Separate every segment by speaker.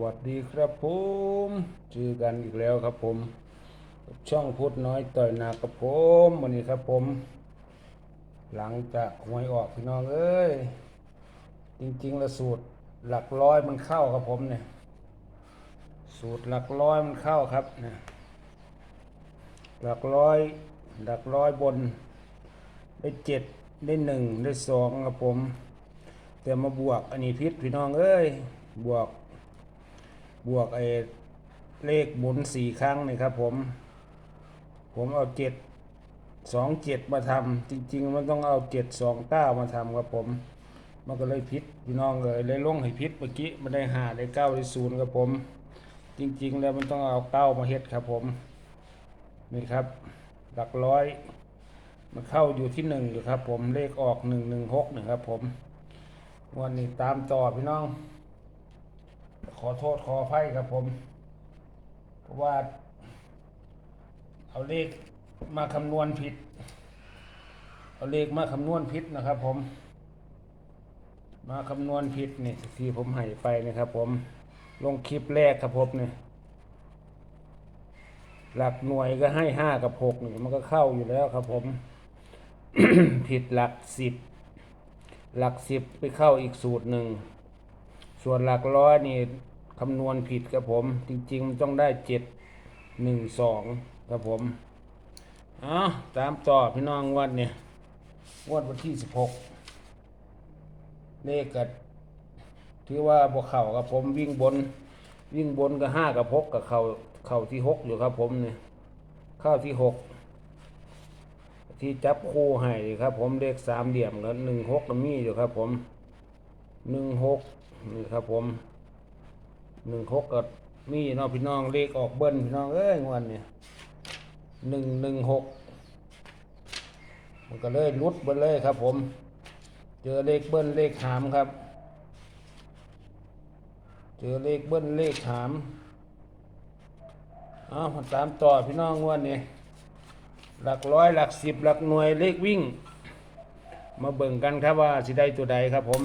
Speaker 1: วัสดีครับผมเจอกันอีกแล้วครับผม ช่องพุทธน้อยต่อยหนักกับผมวันนี้ครับผม หลังจากหวยออกพี่น้องเอ้ย จริงๆล้วสูตรหลักร้อยมันเข้าครับผมเนี่ย สูตรหลักร้อยมันเข้าครับนะหลักร้อยหลักร้อยบน ได้เจ็ดได้หนึ่งได้สองครับผม แต่มาบวกอันนี้พิษพี่น้องเอ้ยบวก บวกไอ้เลขบนสี่ครั้งนี่ครับผม ผมเอาเจ็ดสองเจ็ดมาทำจริง ๆ มันต้องเอาเจ็ดสองเก้ามาทำครับผม มันก็เลยพิษพี่น้องเลยเลยลงให้พิษเมื่อกี้มันได้หาได้เก้าได้ศูนย์ครับผม จริง ๆ แล้วมันต้องเอาเก้ามาเฮ็ดครับผมนี่ครับ หลักร้อย มันเข้าอยู่ที่หนึ่งอยู่ครับผมเลขออกหนึ่งหนึ่งหกหนึ่งครับผมวันนี้ตามต่อพี่น้อง อโทษขออภัยครับผม เพราะว่า เอาเลขมาคำนวณผิด เอาเลขมาคำนวณผิดนะครับ ผม มาคำนวณผิดนี่ที่ผมให้ไปนะครับ ผม ลงคลิปแรกครับผมเนี่ยหลักหน่วยก็ให้ห้ากับหกนี่มันก็เข้าอยู่แล้วครับ ผม ผิดหลักสิบหลักสิบไปเข้าอีกสูตรหนึ่ง ส่วนหลักร้อยนี่ คำนวณผิดครับผม จริงๆมันต้องได้เจ็ดหนึ่งสองครับผมเอาตามต่อพี่น้องวันเนี่ยงวดวันที่สิบหกเลขกัถือว่าบวกเข่าครับผมวิ่งบน วิ่งบนก็ห้ากับหกกับเข่าเข่าที่หกอยู่ครับผมเนี่ยเข้าที่หกที่จับคู่ให้ครับ ผมเลขสามเหลี่ยมกันหนึ่งหกมีอยู่ครับ ผมหนึ่งหกนี่ครับผม หนึ่งหกก็มีเนาะพี่น้องเลขออกเบิ้ลพี่น้องเอ้ยงวันเนี่ยหนึ่งหนึ่งหกมันก็เลยลุดไปเลยครับ ผม เจอเลขเบิ้ลเลขหามครับ เจอเลขเบิ้ลเลขหามเอามาตามต่อพี่น้องงวันนี้หลักร้อยหลักสิบหลักหน่วยเลขวิ่ง มาเบิ่งกันครับว่าสิได้ตัวใดครับผม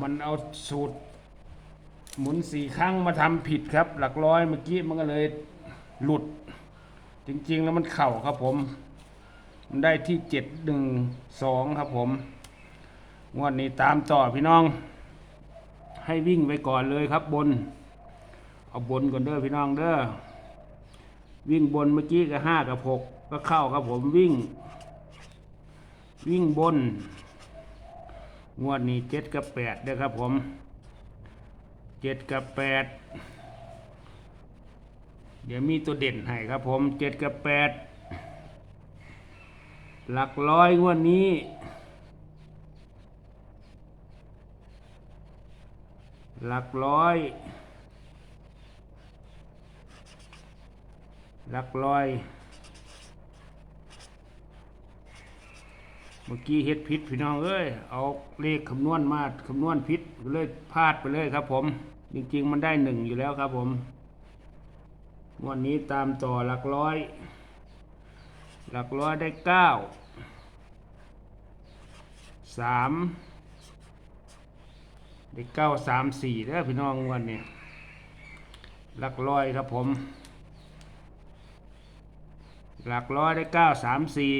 Speaker 1: มันเอาสูตร หมุนสี่ครั้งมาทำผิดครับ หลักร้อยเมื่อกี้มันก็เลยหลุด จริงๆแล้วมันเข่าครับผม มันได้ที่เจ็ดหนึ่งสองครับผมงวดนี้ตามต่อพี่น้อง ให้วิ่งไปก่อนเลยครับบน เอาบนก่อนเด้อพี่น้องเด้อวิ่งบนเมื่อกี้ก็ห้ากับหกก็เข้าครับผมวิ่ง วิ่งบน งวดนี้เจ็ดกับแปดเด้อครับ ผมเจ็ดกับแปดเดี๋ยวมีตัวเด่นให้ครับผมเจ็ดกับแปดหลักร้อยงวดนี้หลักร้อย หลักร้อย มื่อกี้เฮ็ดพิษพี่น้องเอ้ยเอาเลขคำนวณมาคำนวณพิษก็เลยพลาดไปเลยครับ ผม จริง ๆ มันได้หนึ่งอยู่แล้วครับ ผมวันนี้ตามต่อหลักร้อย หลักร้อยได้เก้าสามได้เก้าสามสี่แล้วพี่น้องงวันนี้หลักร้อยครับผม หลักร้อยได้เก้าสามสี่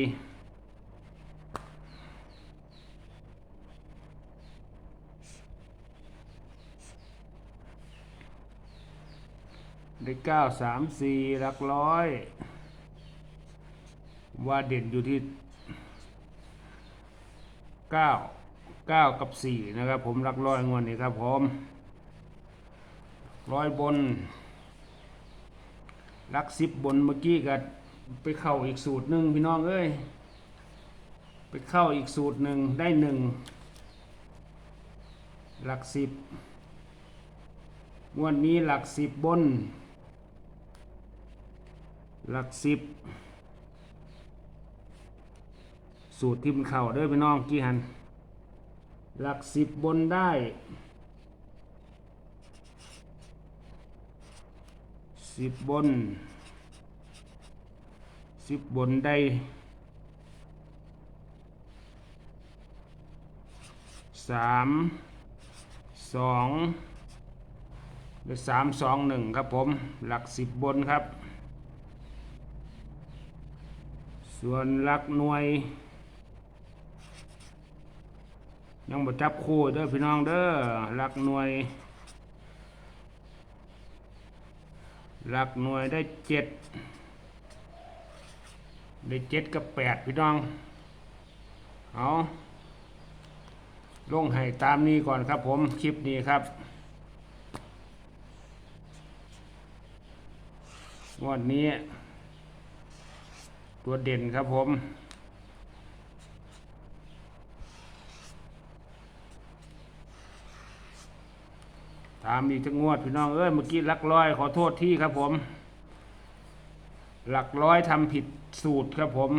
Speaker 1: ได้เก้าสามสี่หลักร้อย ว่าเด่นอยู่ที่เก้าเก้ากับสี่นะครับ ผมหลักร้อยงวดนี้ครับผมร้อยบนหลักสิบบนเมื่อกี้ก็ไปเข้าอีกสูตรหนึ่งพี่น้องเอ้ยไปเข้าอีกสูตรหนึ่งได้หนึ่งหลักสิบงวดนี้หลักสิบบน หลักสิบสูตรที่มันเข้าเด้อพี่น้องกี่หัน หลักสิบบนได้สิบบนสิบบนได้สามสองหรือสามสองหนึ่งครับผม หลักสิบบนครับ ส่วนหลักหน่วย ยังบ่จับคู่เด้อพี่น้องเด้อหลักหน่วยหลักหน่วยได้เจ็ดได้เจ็ดกับแปดพี่น้อง เอาลงให้ตามนี้ก่อนครับผมคลิปนี้ครับวันนี้ ตัวเด่นครับผม ตามอีกทั้งงวดพี่น้องเอ้ยเมื่อกี้หลักร้อยขอโทษที่ครับผม หลักร้อยทำผิดสูตรครับผม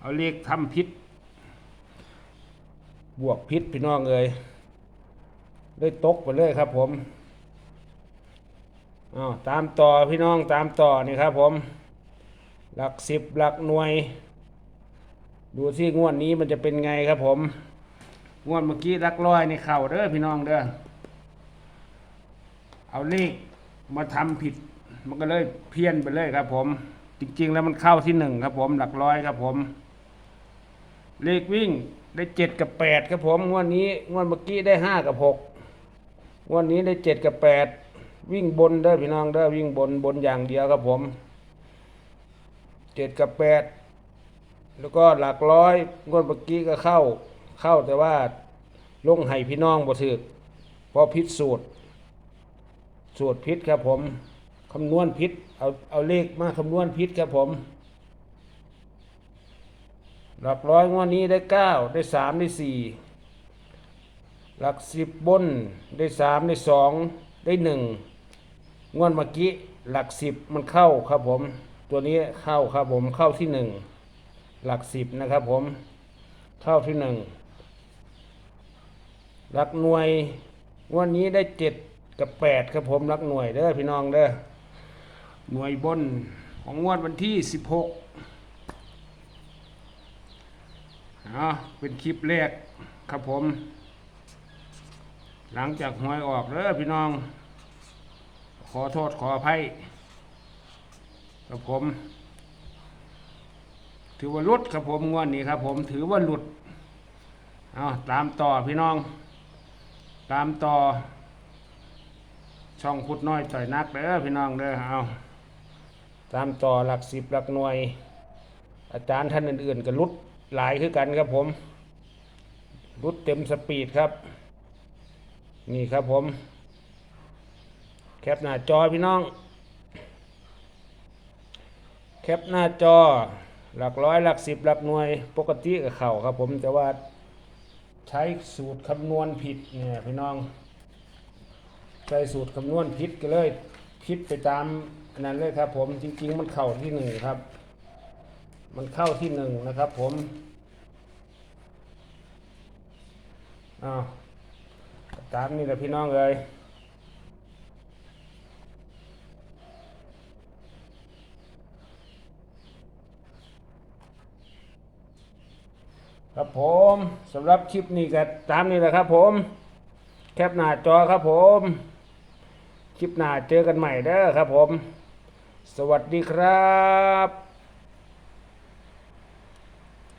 Speaker 1: เอาเลขทำผิด บวกพิษพี่น้องเอ้ยได้ตกไปเลยครับผมอ้าวตามต่อพี่น้องตามต่อนี่ครับผม หลักสิบหลักหน่วย ดูที่งวดนี้มันจะเป็นไงครับผม งวดเมื่อกี้หลักร้อยในเข่าเด้อพี่น้องเด้อเอาเลขมาทำผิด มันก็เลยเพี้ยนไปเลยครับผม จริง ๆ แล้วมันเข้าที่หนึ่งครับผม หลักร้อยครับผม เลขวิ่งได้เจ็ดกับแปดครับผม งวดนี้งวดเมื่อกี้ได้ห้ากับหกงวดนี้ได้เจ็ดกับแปดวิ่งบนเด้อพี่น้องเด้อวิ่งบนบนอย่างเดียวครับผม เจ็ดกับแปดแล้วก็หลักร้อยงวดเมื่อกี้ก็เข้าเข้าแต่ว่าลงให้พี่น้องบ่ถึกเพราะพิษสูตร สูตรพิษครับผมคำนวณพิษเอาเอาเลขมาคำนวณพิษครับผม หลักร้อยงวดนี้ได้เก้าได้สามได้สี่หลักสิบบนได้สามได้สองได้หนึ่งงวดเมื่อกี้หลักสิบมันเข้าครับผม ตัวนี้เข้าครับผมเข้าที่หนึ่งหลักสิบนะครับผมเข้าที่หนึ่งหลักหน่วยวดนี้ได้เจ็ดกับแปดครับผมหลักหน่วยเด้อพี่น้องเด้อหน่วยบนของงวดวันที่สิบหกเอาเป็นคลิปแรกครับผม หลังจากหวยออกเด้อพี่น้อง ขอโทษขออภัย ครับผม ถือว่าหลุดครับผมงวดนี้ครับ ผมถือว่าหลุดเอาตามต่อพี่น้อง ตามต่อ ช่องพุดน้อยต่อยนักเด้อพี่น้องเด้อเอาตามต่อหลักสิบหลักหน่วย อาจารย์ท่านอื่น ๆ ก็ลุดหลายคือกันครับผมลุดเต็มสปีดครับ นี่ครับผม แคปหน้าจอพี่น้อง แคปหน้าจอหลักร้อยหลักสิบหลักหน่วยปกติกับเข่าครับผมแต่ว่าใช้สูตรคำนวณผิดเนี่ยพี่น้อง ใช้สูตรคำนวณผิดก็เลยผิดไปตามอันนั้นเลยครับผมจริง ๆ มันเข่าที่หนึ่งครับ มันเข้าที่หนึ่งนะครับผมอ้าวตามนี่แหละพี่น้องเลย ครับผมสำหรับคลิปนี้ก็ตามนี้แหละครับผม แคปหน้าจอครับผม คลิปหน้าเจอกันใหม่เด้อครับผม สวัสดีครับ